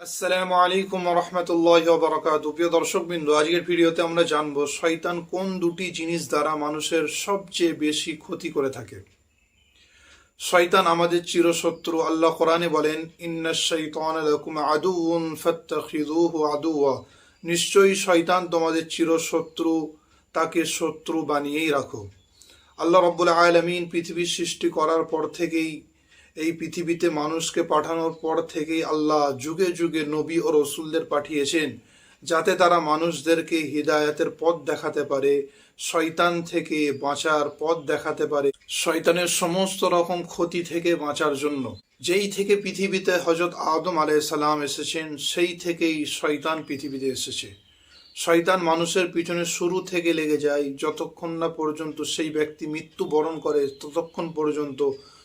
আসসালামু আলাইকুম রহমতুল্লাহ বরকাত প্রিয় দর্শক বিন্দু আজকের ভিডিওতে আমরা জানব শয়তান কোন দুটি জিনিস দ্বারা মানুষের সবচেয়ে বেশি ক্ষতি করে থাকে। শয়তান আমাদের চিরশত্রু। আল্লাহ কোরআনে বলেন, ইন্না শৈতান লাকুম আদুউন নিশ্চয়ই শয়তান তোমাদের চিরশত্রু, তাকে শত্রু বানিয়েই রাখো। আল্লাহ রব্বুল আলমিন পৃথিবীর সৃষ্টি করার পর থেকেই এই পৃথিবীতে মানুষকে পাঠানোর পর থেকেই আল্লাহ যুগে যুগে নবী ও রসুলদের পাঠিয়েছেন, যাতে তারা মানুষদেরকে হৃদায়তের পথ দেখাতে পারে, শয়তান থেকে বাঁচার পথ দেখাতে পারে, শয়তানের সমস্ত রকম ক্ষতি থেকে বাঁচার জন্য। যেই থেকে পৃথিবীতে হজরত আদম আলাইসাল্লাম এসেছেন, সেই থেকেই শয়তান পৃথিবীতে এসেছে। শয়তান মানুষের পিছনে শুরু থেকে লেগে যায়, যতক্ষণ না পর্যন্ত সেই ব্যক্তি মৃত্যু বরণ করে, ততক্ষণ পর্যন্ত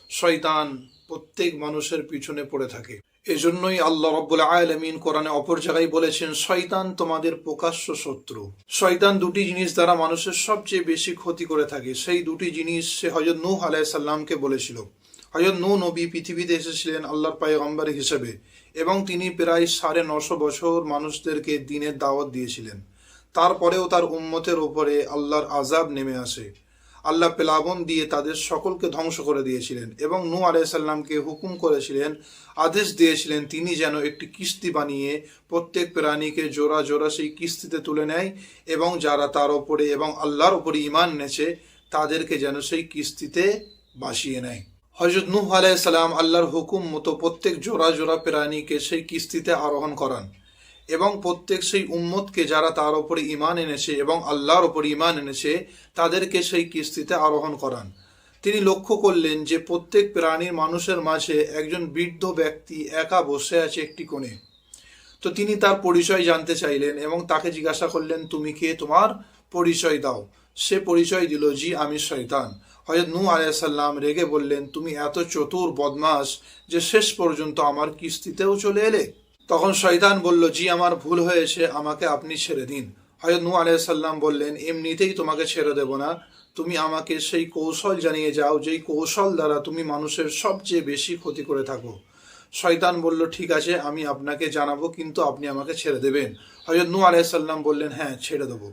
শয়তান প্রত্যেক মানুষের পিছনে পড়ে থাকে। এজন্যই আল্লাহ রব্বুল আলমিন কোরআনে অপর জায়গায় বলেছেন, শয়তান তোমাদের প্রকাশ্য শত্রু। শয়তান দুটি জিনিস দ্বারা মানুষের সবচেয়ে বেশি ক্ষতি করে থাকে। সেই দুটি জিনিস সে হজরত নূহ আলাইসাল্লামকে বলেছিল। হজরত নূ নবী পৃথিবীতে এসেছিলেন আল্লাহর পায়গম্বর হিসেবে এবং তিনি প্রায় সাড়ে নশো বছর মানুষদেরকে দিনের দাওয়াত দিয়েছিলেন। তারপরেও তার উম্মতের ওপরে আল্লাহর আজাব নেমে আসে। আল্লাহ পেলাবন দিয়ে তাদের সকলকে ধ্বংস করে দিয়েছিলেন এবং নূ আলাইসাল্লামকে হুকুম করেছিলেন, আদেশ দিয়েছিলেন, তিনি যেন একটি কিস্তি বানিয়ে প্রত্যেক প্রাণীকে জোড়া জোড়া সেই কিস্তিতে তুলে নেয় এবং যারা তার ওপরে এবং আল্লাহর ওপরে ইমান নেছে তাদেরকে যেন সেই কিস্তিতে বাসিয়ে নেয়। হজরত নূহ আলাইসাল্লাম আল্লাহর হুকুম মতো প্রত্যেক জোড়া জোড়া প্রাণীকে সেই কিস্তিতে আরোহণ করান। এবং প্রত্যেক সেই উম্মতকে যারা তার ওপরে ইমান এনেছে এবং আল্লাহর ওপর ইমান এনেছে, তাদেরকে সেই কিস্তিতে আরোহণ করান। তিনি লক্ষ্য করলেন যে প্রত্যেক প্রাণীর মানুষের মাঝে একজন বৃদ্ধ ব্যক্তি একা বসে আছে একটি কোণে। তো তিনি তার পরিচয় জানতে চাইলেন এবং তাকে জিজ্ঞাসা করলেন, তুমি কে? তোমার পরিচয় দাও। সে পরিচয় দিল, জি, আমি শয়তান। হয়ত নূ আলাইসাল্লাম রেগে বললেন, তুমি এত চতুর বদমাস যে শেষ পর্যন্ত আমার কিস্তিতেও চলে এলে? তখন শয়তান বলল, জি, আমার ভুল হয়েছে, আমাকে আপনি ছেড়ে দিন। হয়ত নু আলাইসাল্লাম বললেন, এমনিতেই তোমাকে ছেড়ে দেব না। তুমি আমাকে সেই কৌশল জানিয়ে যাও, যেই কৌশল দ্বারা তুমি মানুষের সবচেয়ে বেশি ক্ষতি করে থাকো। শয়তান বলল, ঠিক আছে, আমি আপনাকে জানাব, কিন্তু আপনি আমাকে ছেড়ে দেবেন। হয়ত নু আলাইসাল্লাম বললেন হ্যাঁ ছেড়ে দেবো।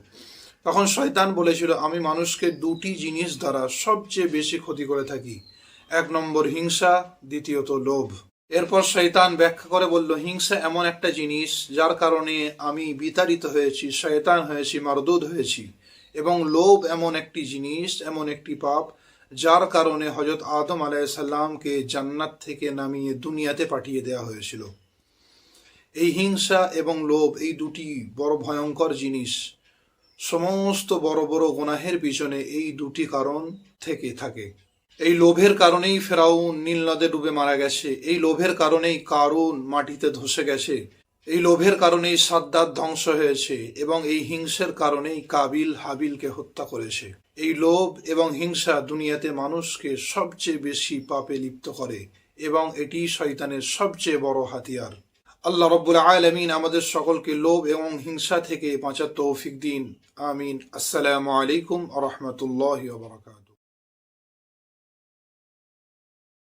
তখন শয়তান বলেছিল, আমি মানুষকে দুটি জিনিস দ্বারা সবচেয়ে বেশি ক্ষতি করে থাকি। এক নম্বর হিংসা, দ্বিতীয়ত লোভ। এরপর শয়তান ব্যাখ্যা করে বলল, হিংসা এমন একটা জিনিস যার কারণে আমি বিতাড়িত হয়েছি, শয়তান হয়েছি, মারদুদ হয়েছি। এবং লোভ এমন একটি জিনিস, এমন একটি পাপ যার কারণে হজরত আদম আলাইসাল্লামকে জান্নাত থেকে নামিয়ে দুনিয়াতে পাঠিয়ে দেওয়া হয়েছিল। এই হিংসা এবং লোভ এই দুটি বড় ভয়ঙ্কর জিনিস। সমস্ত বড় বড় গুনাহের পিছনে এই দুটি কারণ থেকে থাকে। এই লোভের কারণেই ফেরাউন নীল নদে ডুবে মারা গেছে। এই লোভের কারণেই কারুন মাটিতে ধসে গেছে। এই লোভের কারণেই সাদ্দাত ধ্বংস হয়েছে এবং এই হিংসের কারণেই কাবিল হাবিলকে হত্যা করেছে। এই লোভ এবং হিংসা দুনিয়াতে মানুষকে সবচেয়ে বেশি পাপে লিপ্ত করে এবং এটি শয়তানের সবচেয়ে বড় হাতিয়ার। আল্লাহ রব্বুল আলমিন আমাদের সকলকে লোভ এবং হিংসা থেকে বাঁচার তৌফিক দিন। আমিন। আসসালামু আলাইকুম রহমতুল্লাহ বারকাত